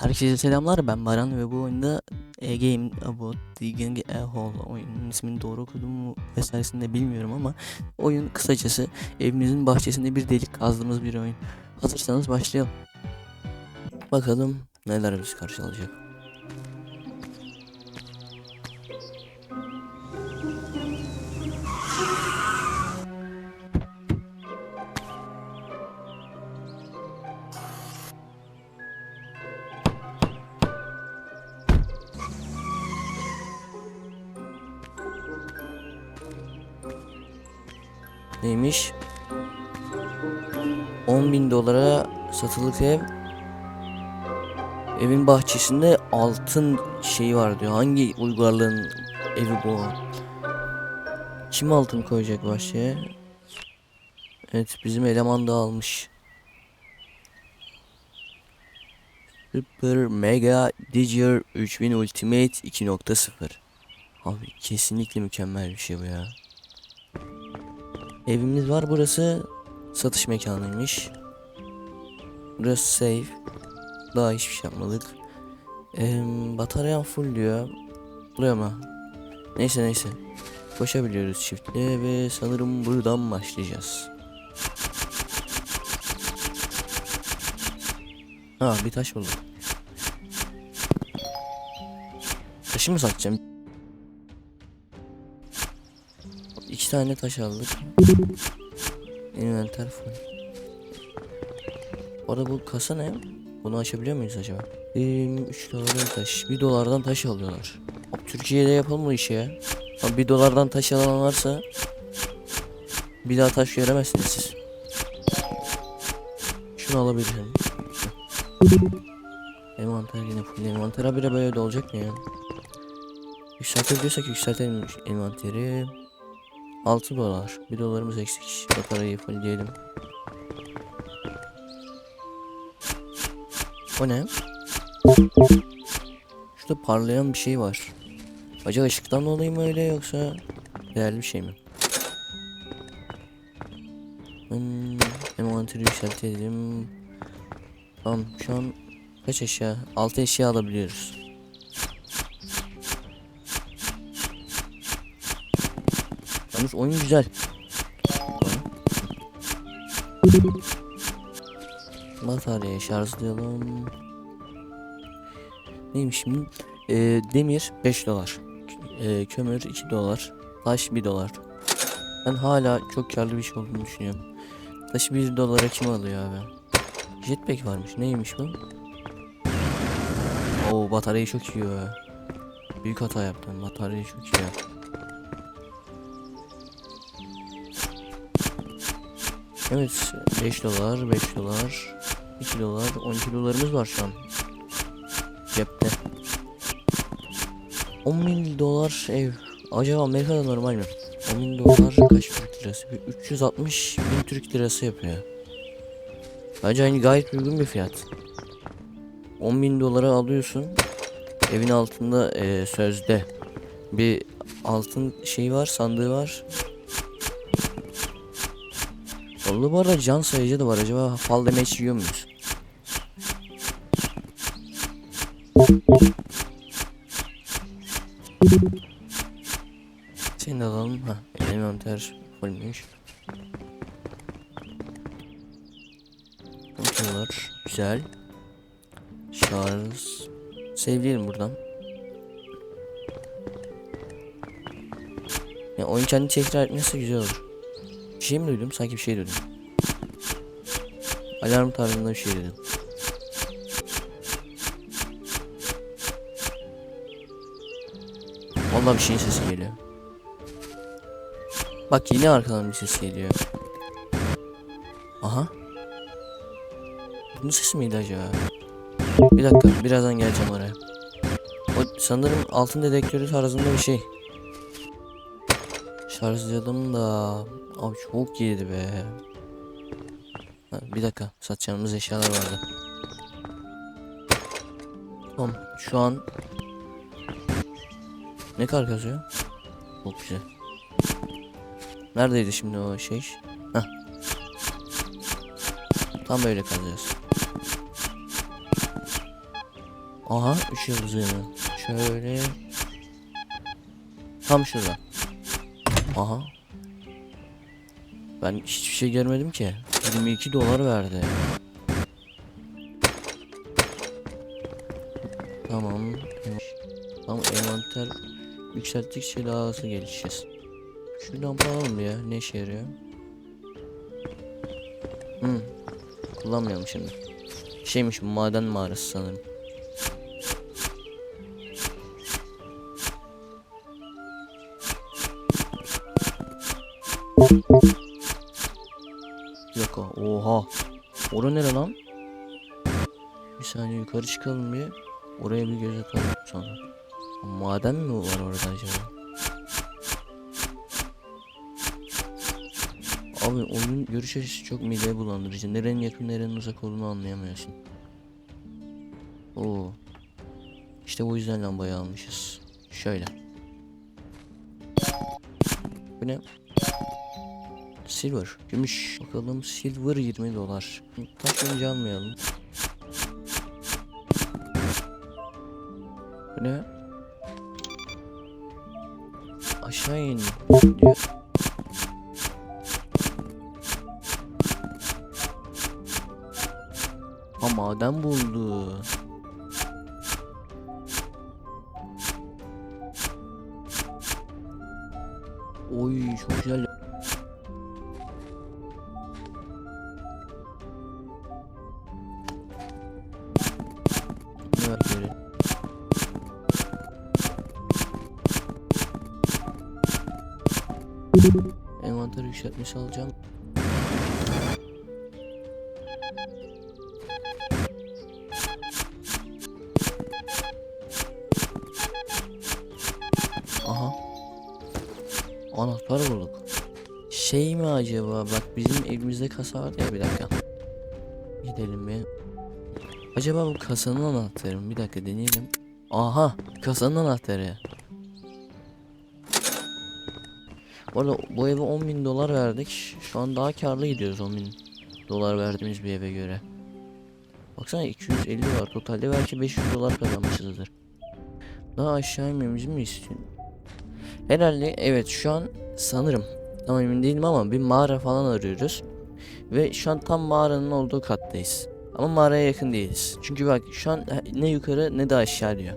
Herkese selamlar ben Baran ve bu oyunda A Game About Digging a Hole oyunun ismini doğru okudum mu vesairesini de bilmiyorum ama oyun kısacası evimizin bahçesinde bir delik kazdığımız bir oyun. Hazırsanız başlayalım. Bakalım neler bizi karşılayacak. Neymiş? 10 bin dolara satılık ev. Evin bahçesinde altın şeyi var diyor. Hangi uygarlığın evi bu? Kim altın koyacak bahçeye? Evet bizim eleman da almış. Super Mega Digier 3000 Ultimate 2.0 Abi kesinlikle mükemmel bir şey bu ya. Evimiz var. Burası satış mekanıymış. Burası safe. Daha hiçbir şey yapmadık. Ee, bataryam full diyor. Buraya mı? Neyse neyse. Koşabiliyoruz çiftle ve sanırım buradan başlayacağız. Ha bir taş buldum. Taşı mı satacağım? İki tane taş aldık. Envanter full. Orada bu kasa ne? Bunu açabiliyor muyuz acaba? Ee, 3 dolardan taş. 1 dolardan taş alıyorlar. Abi, Türkiye'de yapalım bu işi ya. Abi 1 dolardan taş alan varsa bir daha taş göremezsiniz siz. Şunu alabilirim. Envanter yine full. Envanter habire böyle de olacak mı ya? Yükseltebiliyorsak yükseltelim envanteri. 6 dolar. 1 dolarımız eksik. Bataryayı fullleyelim. O ne? Şurada parlayan bir şey var. Acaba ışıktan dolayı mı öyle yoksa değerli bir şey mi? Hmm, envanteri yükseltelim. Tamam şu an kaç eşya? 6 eşya alabiliyoruz. Yalnız oyun güzel. Bataryayı şarjlayalım. Neymiş şimdi? Ee, demir 5 dolar. Ee, kömür 2 dolar. Taş 1 dolar. Ben hala çok karlı bir şey olduğunu düşünüyorum. Taşı 1 dolara kim alıyor abi? Jetpack varmış. Neymiş bu? Oo bataryayı çok iyi. Büyük hata yaptım. Bataryayı çok iyi Evet 5 dolar 5 dolar 2 dolar 12 dolarımız var şu an Cepte. 10 bin dolar ev. Acaba Amerika'da normal mi? 10 bin dolar kaç Türk lirası? Bir 360 bin Türk lirası yapıyor. Bence hani gayet uygun bir fiyat. 10 bin dolara alıyorsun Evin altında eee, sözde. Bir altın şey var sandığı var Oldu bu arada can sayıcı da var. Acaba fall damage yiyor muyuz? Seni de alalım. Ha, envanter fullmüş. Bakıyorlar. Güzel. Şarj. Sevleyelim buradan. Ya oyun kendi tekrar etmesi güzel olur. Şey mi duydum? Sanki bir şey duydum. Alarm tarzında bir şey dedim. Vallahi bir şeyin sesi geliyor. Bak yine arkadan bir ses geliyor. Aha. Bunun sesi miydi acaba? Bir dakika birazdan geleceğim oraya. O sanırım altın dedektörü tarzında bir şey. Şarjladım da abi çok iyiydi be. Ha, bir dakika satacağımız eşyalar vardı. Tamam şu an ne kadar kazıyor? Çok güzel. Neredeydi şimdi o şey? Heh. Tam böyle kazacağız. Aha 3 yıldız yanı. Şöyle. Tam şurada. Aha. Ben hiçbir şey görmedim ki. 22 dolar verdi. Tamam. Tamam envanter yükselttikçe daha hızlı gelişeceğiz. Şuradan alalım ya. Ne işe yarıyor? Hmm. Kullanmıyorum şimdi. Şeymiş maden mağarası sanırım. Bir dakika. Oha. Ora nere lan? Bir saniye yukarı çıkalım bir. Oraya bir göz atalım sonra. Maden mi var orada acaba? Abi oyun görüş açısı çok mide bulandırıcı. Nerenin yakın nerenin uzak olduğunu anlayamıyorsun. Oo. İşte bu yüzden lambayı almışız. Şöyle. Bu ne? Silver. Gümüş. Bakalım silver 20 dolar. Taş önce almayalım. Ne? Aşağı in diyor. Ha maden buldu. Oy çok güzel. Envanter yükseltmesi alacağım. Aha. Anahtar bulduk. Şey mi acaba? Bak bizim evimizde kasa vardı ya bir dakika. Gidelim bir. Acaba bu kasanın anahtarı mı? Bir dakika deneyelim. Aha kasanın anahtarı. Bu arada bu eve 10 bin dolar verdik. Şu an daha karlı gidiyoruz 10 bin dolar verdiğimiz bir eve göre. Baksana 250 var totalde belki 500 dolar kazanmışızdır. Daha aşağı inmemizi mi istiyorsun? Herhalde evet şu an sanırım tam emin değilim ama bir mağara falan arıyoruz. Ve şu an tam mağaranın olduğu kattayız. Ama mağaraya yakın değiliz. Çünkü bak şu an ne yukarı ne de aşağı diyor.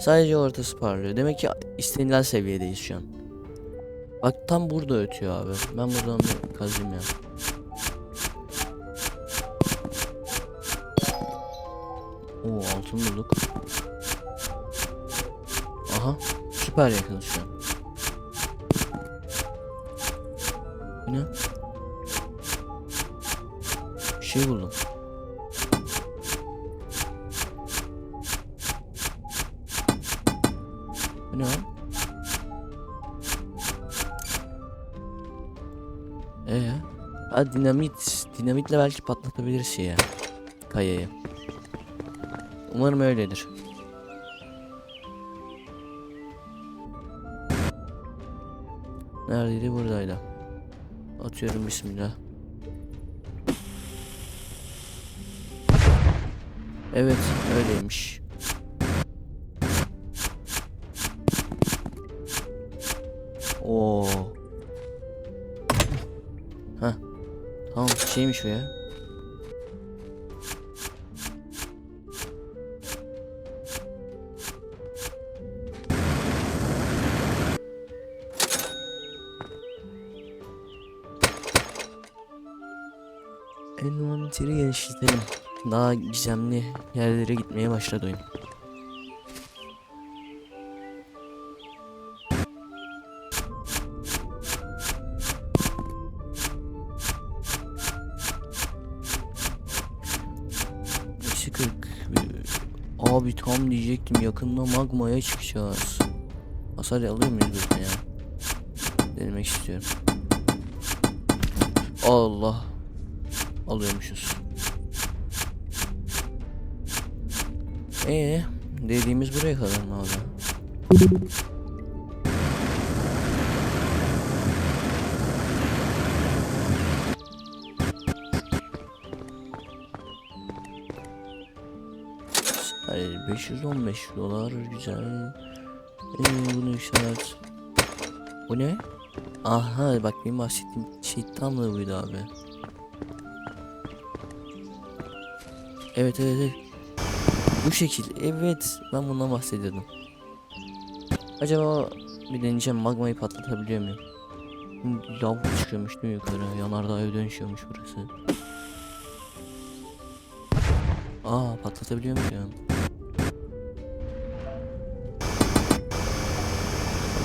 Sadece ortası parlıyor. Demek ki istenilen seviyedeyiz şu an. Bak tam burada ötüyor abi. Ben buradan bir kazayım ya. Oo altın bulduk. Aha süper yakın şu an. Bu ne? Bir şey buldum. Ha dinamit. Dinamitle belki patlatabiliriz şeyi. Kayayı. Umarım öyledir. Neredeydi? Buradaydı. Atıyorum bismillah. Evet, öyleymiş. Şeymiş o ya. Envanteri genişletelim. Daha gizemli yerlere gitmeye başladı oyun. Tam diyecektim yakında magmaya çıkacağız. Hasar alıyor muyuz burada ya? Denemek istiyorum. Allah. Alıyormuşuz. Ee, dediğimiz buraya kadar mı abi? 515 dolar güzel. Ee, bunu yükselt. Bu ne? Aha bak benim bahsettiğim şey tam da buydu abi. Evet evet evet. Bu şekil. Evet ben bundan bahsediyordum. Acaba bir deneyeceğim magmayı patlatabiliyor muyum? Lav çıkıyormuş değil mi yukarı? Yanardağ'a dönüşüyormuş burası. Aa patlatabiliyor muyum?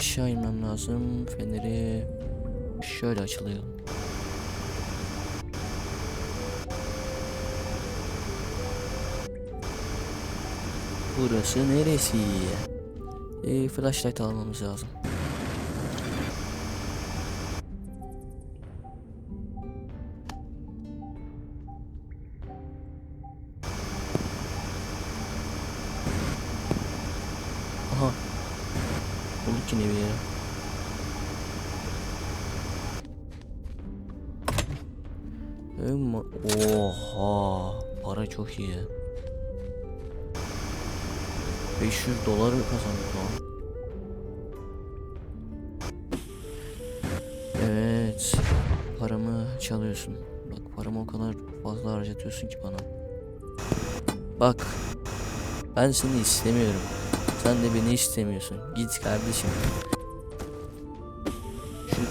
Aşağı inmem lazım. Feneri şöyle açılıyor. Burası neresi? Ee, flashlight almamız lazım. 500 dolar kazandık lan. Evet. Paramı çalıyorsun. Bak paramı o kadar fazla harcatıyorsun ki bana. Bak. Ben seni istemiyorum. Sen de beni istemiyorsun. Git kardeşim. Şu.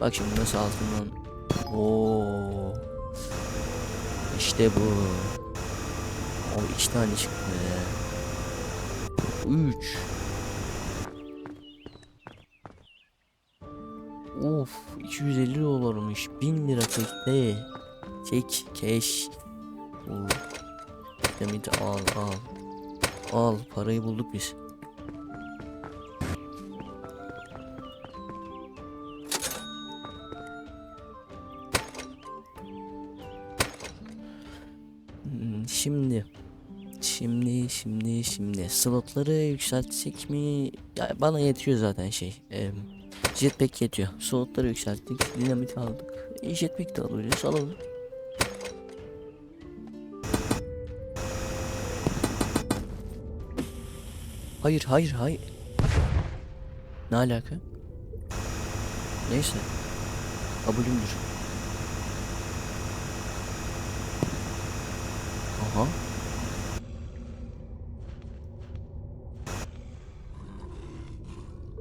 Bak şimdi nasıl altından. Oo. İşte bu. O iki tane çıktı. Üç. Of 250 dolarmış 1000 lira tekte cash Oo. Demidi al al Al parayı bulduk biz şimdi slotları yükseltsek mi? Ya bana yetiyor zaten şey. em, jetpack yetiyor. Slotları yükselttik. Dinamit aldık. E, jetpack de alıyoruz. Alalım. Hayır hayır hayır. Ne alaka? Neyse. Kabulümdür. Aha.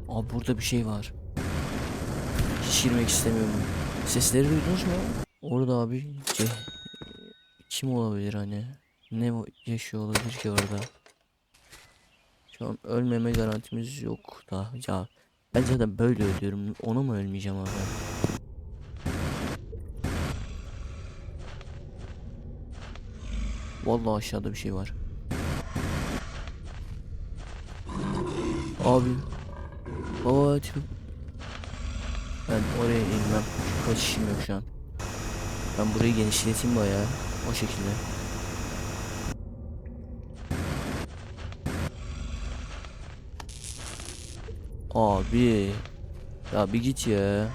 Abi burada bir şey var. Hiç girmek istemiyorum. Sesleri duydunuz mu? Orada abi ce- kim olabilir hani? Ne yaşıyor olabilir ki orada? Şu an ölmeme garantimiz yok da ya ben zaten böyle ölüyorum ona mı ölmeyeceğim abi? Vallahi aşağıda bir şey var. Abi Baba tip- Ben oraya inmem. Kaçışım yok şu an. Ben burayı genişleteyim bayağı. O şekilde. Abi. Ya bir git ya.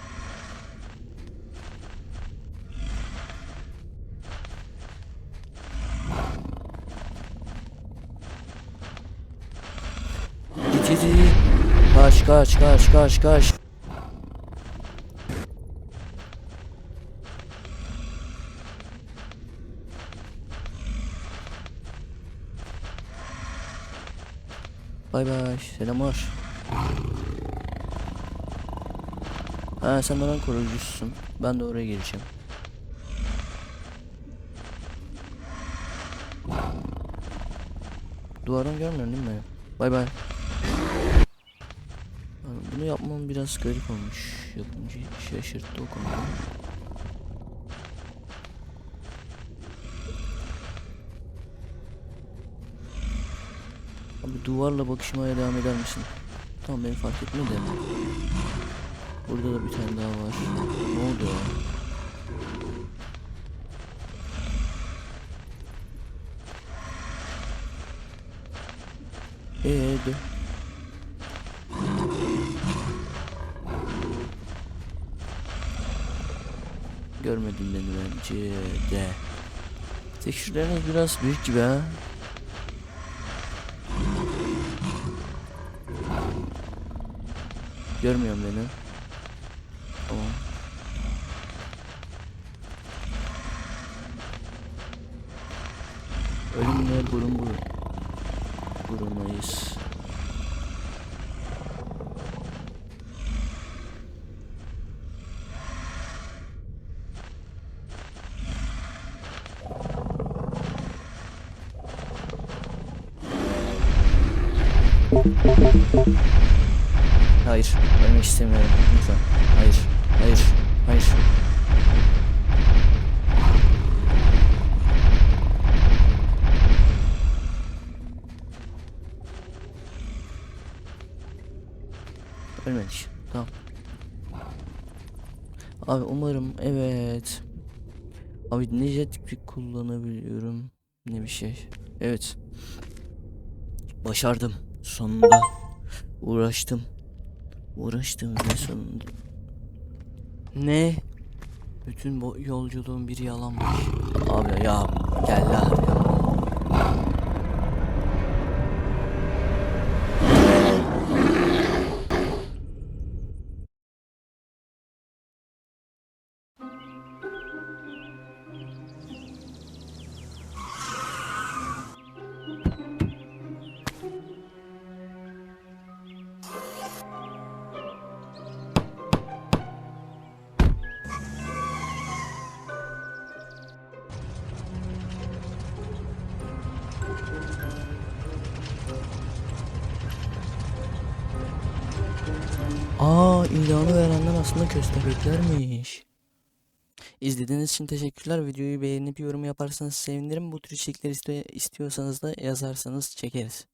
Git git git. Kaç kaç kaç kaç. Bay bay. Selamlar. Ha sen bana koruyucusun. Ben de oraya geleceğim. Duvardan görmüyorsun değil mi? Bay bay. Yani bunu yapmam biraz garip olmuş. Yapımcı şaşırttı o konuda. Abi duvarla bakışmaya devam eder misin? Tamam beni fark etmedi. Burada da bir tane daha var. Ne oldu ya? Eee de. Görmedin beni bence de. Tekstürleriniz biraz büyük gibi ha. Görmüyorum beni. Tamam. Ölümle burun burun. Burunlayız. Hayır, ölmek istemiyorum. Lütfen. Hayır, hayır, hayır. Ölmedik. Tamam. Abi umarım evet. Abi ne jetpack kullanabiliyorum ne bir şey. Evet. Başardım. Sonunda. Uğraştım. Uğraştım ve sonunda. Ne? Bütün bu yolculuğun bir yalanmış. Abi ya gel lan. Aslında köstebeklermiş. İzlediğiniz için teşekkürler. Videoyu beğenip yorum yaparsanız sevinirim. Bu tür içerikler istiyorsanız da yazarsanız çekeriz.